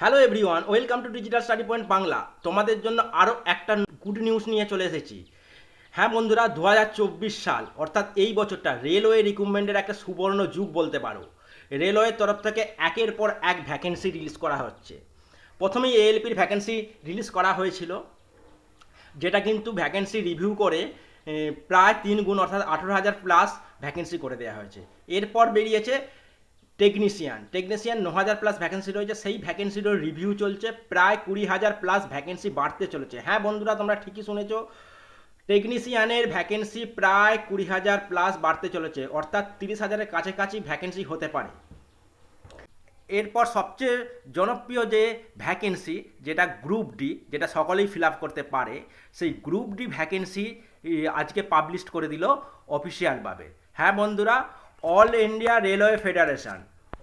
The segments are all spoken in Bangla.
Hello everyone welcome to digital study point Bangla তোমাদের জন্য আরও একটা গুড নিউজ নিয়ে চলে এসেছি। হ্যাঁ বন্ধুরা দু হাজার চব্বিশ সাল, অর্থাৎ এই বছরটা রেলওয়ে রিক্রুটমেন্টের একটা সুবর্ণ যুগ বলতে পারো। রেলওয়ের তরফ থেকে একের পর এক ভ্যাকেন্সি রিলিজ করা হচ্ছে। প্রথমেই এএলপির ভ্যাকেন্সি রিলিজ করা হয়েছিল, যেটা কিন্তু ভ্যাকেন্সি রিভিউ করে প্রায় তিন গুণ অর্থাৎ আঠেরো হাজার প্লাস ভ্যাকেন্সি করে দেওয়া হয়েছে। এরপর বেরিয়েছে টেকনিশিয়ান টেকনিশিয়ান ন হাজার প্লাস ভ্যাকেন্সি রয়েছে। সেই ভ্যাকেন্সিরও রিভিউ চলছে। প্রায় কুড়ি হাজার প্লাস ভ্যাকেন্সি বাড়তে চলেছে। হ্যাঁ বন্ধুরা, তোমরা ঠিকই শুনেছ। টেকনিশিয়ানের ভ্যাকেন্সি প্রায় কুড়ি হাজার প্লাস বাড়তে চলেছে। অর্থাৎ তিরিশ হাজারের কাছাকাছি ভ্যাকেন্সি হতে পারে। এরপর সবচেয়ে জনপ্রিয় যে ভ্যাকেন্সি যেটা গ্রুপ ডি যেটা সকলেই ফিল আপ করতে পারে, সেই গ্রুপ ডি ভ্যাকেন্সি আজকে পাবলিশ করে দিল অফিসিয়ালভাবে হ্যাঁ বন্ধুরা all India railway federation.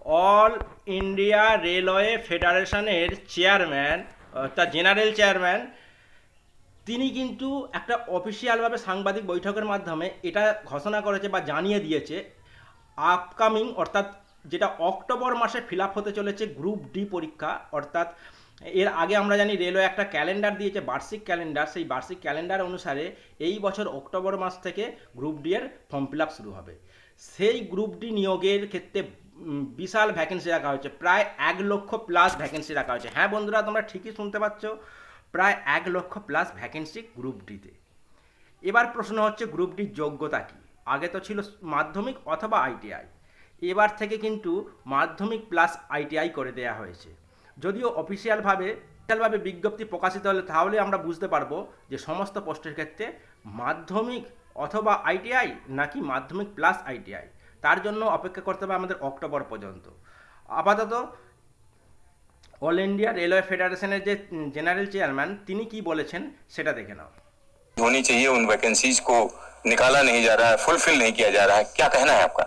All India railway ফেডারেশনের চেয়ারম্যান, অর্থাৎ জেনারেল চেয়ারম্যান, তিনি কিন্তু একটা অফিসিয়ালভাবে সাংবাদিক বৈঠকের মাধ্যমে এটা ঘোষণা করেছে বা জানিয়ে দিয়েছে। আপকামিং, অর্থাৎ যেটা অক্টোবর মাসে ফিল হতে চলেছে গ্রুপ ডি পরীক্ষা, অর্থাৎ এর আগে আমরা জানি রেলওয়ে একটা ক্যালেন্ডার দিয়েছে, বার্ষিক ক্যালেন্ডার। সেই বার্ষিক ক্যালেন্ডার অনুসারে এই বছর অক্টোবর মাস থেকে গ্রুপ ডি এর ফর্ম ফিল আপ শুরু হবে। সেই গ্রুপ ডি নিয়োগের ক্ষেত্রে বিশাল ভ্যাকেন্সি রাখা হয়েছে। প্রায় এক লক্ষ প্লাস ভ্যাকেন্সি রাখা হয়েছে। হ্যাঁ বন্ধুরা, তোমরা ঠিকই শুনতে পাচ্ছ। প্রায় এক লক্ষ প্লাস ভ্যাকেন্সি গ্রুপ ডিতে এবার প্রশ্ন হচ্ছে, গ্রুপ ডির যোগ্যতা কী? আগে তো ছিল মাধ্যমিক অথবা আইটিআই এবার থেকে কিন্তু মাধ্যমিক প্লাস আইটিআই করে দেওয়া হয়েছে। যদিও অফিসিয়ালভাবে অফিসিয়ালভাবে বিজ্ঞপ্তি প্রকাশিত হলে তাহলে আমরা বুঝতে পারবো যে সমস্ত পোস্টের ক্ষেত্রে মাধ্যমিক অথবা আইটিআই নাকি মাধ্যমিক প্লাস আইটিআই তার জন্য অপেক্ষা করতে হবে আমাদের অক্টোবর পর্যন্ত আপাতত অল ইন্ডিয়া রেলওয়ে ফেডারেশনের যে জেনারেল চেয়ারম্যান তিনি কি বলেছেন সেটা দেখে নাও होनी चाहिए उन वैकेंसीज को निकाला नहीं जा रहा है फुलफिल नहीं किया जा रहा है क्या कहना है आपका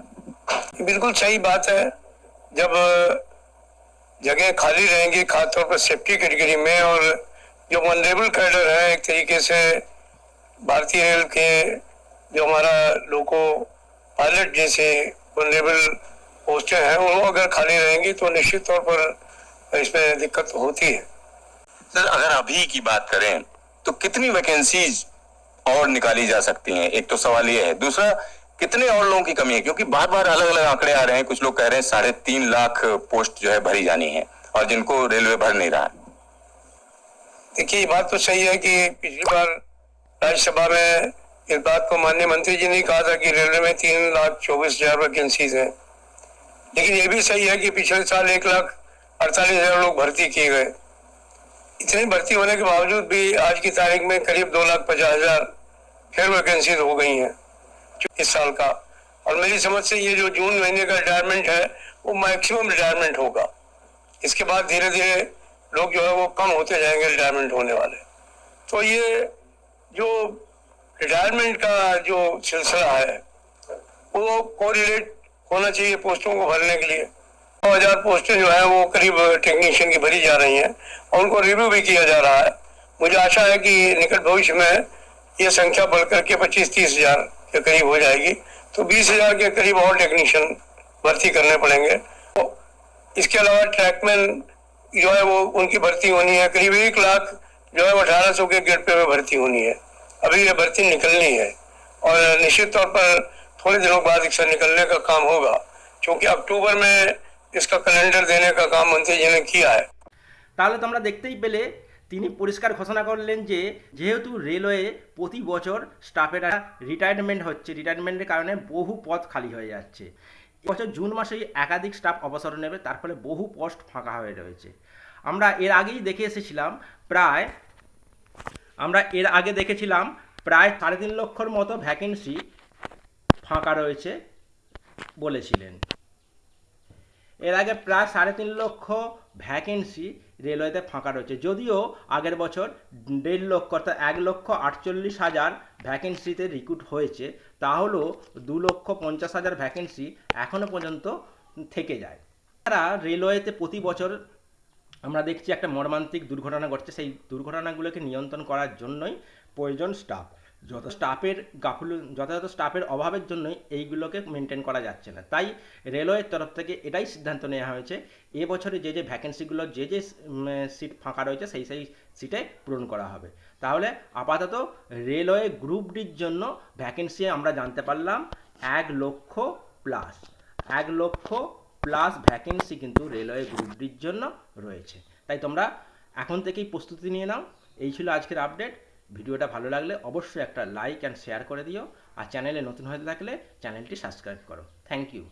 बिल्कुल सही बात है जब जगह खाली रहेंगी खासतौर पर सेफ्टी कैटेगरी में और जो वनरेबल कैडर है, एक तरीके से भारतीय रेल के जो हमारा लोको पायलट जैसे वनरेबल पोस्टें हैं, वो अगर खाली रहेंगी तो निश्चित तौर पर इसमें दिक्कत होती है। सर, अगर अभी की बात करें तो कितनी वैकेंसीज और निकाली जा सकती हैं? एक तो सवाल ये है। दूसरा कितने और लोगों की कमी है? क्योंकि बार बार अलग अलग आंकड़े आ रहे हैं। कुछ लोग कह रहे हैं साढ़े तीन लाख पोस्ट जो है भरी जानी है और जिनको रेलवे भर नहीं रहा। देखिए बात तो सही है कि पिछली बार राज्यसभा में इस बात को माननीय मंत्री जी ने कहा था कि रेलवे में तीन लाख चौबीस हज़ार वैकेंसीज हैं। लेकिन ये भी सही है कि पिछले साल एक लाख अड़तालीस हज़ार लोग भर्ती किए गए। इतनी भर्ती होने के बावजूद भी आज की तारीख में करीब दो लाख पचास हज़ार फिर वैकेंसीज हो गई हैं। इस साल का। और मेरी समझ से ये जो जून महीने का रिटायरमेंट है, वो मैक्सिमम रिटायरमेंट होगा। इसके बाद धीरे धीरे लोग जो है वो कम होते जाएँगे रिटायरमेंट होने वाले। तो ये जो रिटायरमेंट का जो सिलसिला है, वो कोरिलेट होना चाहिए पोस्टों को भरने के लिए। दो हज़ार पोस्टें जो है, वो करीब टेक्नीशियन की भरी जा रही हैं, और उनको रिव्यू भी किया जा रहा है। मुझे आशा है कि निकट भविष्य में ये संख्या बढ़कर के पच्चीस तीस हज़ार के करीब हो जाएगी तो बीस हजार के करीब और टेक्नीशियन भर्ती करने पड़ेंगे तो इसके अलावा ट्रैकमैन जो है वो उनकी भर्ती होनी है करीब एक लाख जो है वो अठारह सौ के गेट पे में भर्ती होनी है अभी ये भर्ती निकलनी है और निश्चित तौर पर थोड़े दिनों बाद इसका निकलने का काम होगा क्योंकि अक्टूबर में इसका कैलेंडर देने का काम मंत्री जी ने किया है তাহলে তোমরা দেখতেই পেলে তিনি পরিষ্কার ঘোষণা করলেন যে, যেহেতু রেলওয়ে প্রতি বছর স্টাফেরা রিটায়ারমেন্ট হচ্ছে রিটায়ারমেন্টের কারণে বহু পদ খালি হয়ে যাচ্ছে। এবছর জুন মাসেই একাধিক স্টাফ অবসর নেবে, তার ফলে বহু পোস্ট ফাঁকা হয়ে রয়েছে। আমরা এর আগেই দেখে এসেছিলাম প্রায়, আমরা এর আগে দেখেছিলাম প্রায় সাড়ে তিন লক্ষর মতো ভ্যাকেন্সি ফাঁকা রয়েছে বলেছিলেন। এর আগে প্রায় সাড়ে তিন লক্ষ ভ্যাকেন্সি রেলওয়েতে ফাঁকা রয়েছে। যদিও আগের বছর দেড় লক্ষ অর্থাৎ এক লক্ষ আটচল্লিশ হাজার ভ্যাকেন্সিতে রিক্রুট হয়েছে, তাহলেও দু লক্ষ পঞ্চাশ হাজার ভ্যাকেন্সি এখনও পর্যন্ত থেকে যায়। তারা রেলওয়েতে প্রতি বছর আমরা দেখছি একটা মর্মান্তিক দুর্ঘটনা ঘটছে। সেই দুর্ঘটনাগুলোকে নিয়ন্ত্রণ করার জন্যই প্রয়োজন স্টাফ যত স্টাফের গাফুল যথাযথ স্টাফের অভাবের জন্যই এইগুলোকে মেনটেন করা যাচ্ছে না। তাই রেলওয়ের তরফ থেকে এটাই সিদ্ধান্ত নেওয়া হয়েছে এবছরে যে যে ভ্যাকেন্সিগুলো যে যে সিট ফাঁকা রয়েছে, সেই সেই সিটে পূরণ করা হবে। তাহলে আপাতত রেলওয়ে গ্রুপ ডির জন্য ভ্যাকেন্সি আমরা জানতে পারলাম এক লক্ষ প্লাস এক লক্ষ প্লাস ভ্যাকেন্সি কিন্তু রেলওয়ে গ্রুপ ডির জন্য রয়েছে। তাই তোমরা এখন থেকেই প্রস্তুতি নিয়ে নাও। এই ছিল আজকের আপডেট ভিডিওটা ভালো লাগলে অবশ্যই একটা লাইক অ্যান্ড শেয়ার করে দিও। আর চ্যানেলে নতুন হয়ে থাকলে চ্যানেলটি সাবস্ক্রাইব করো। Thank you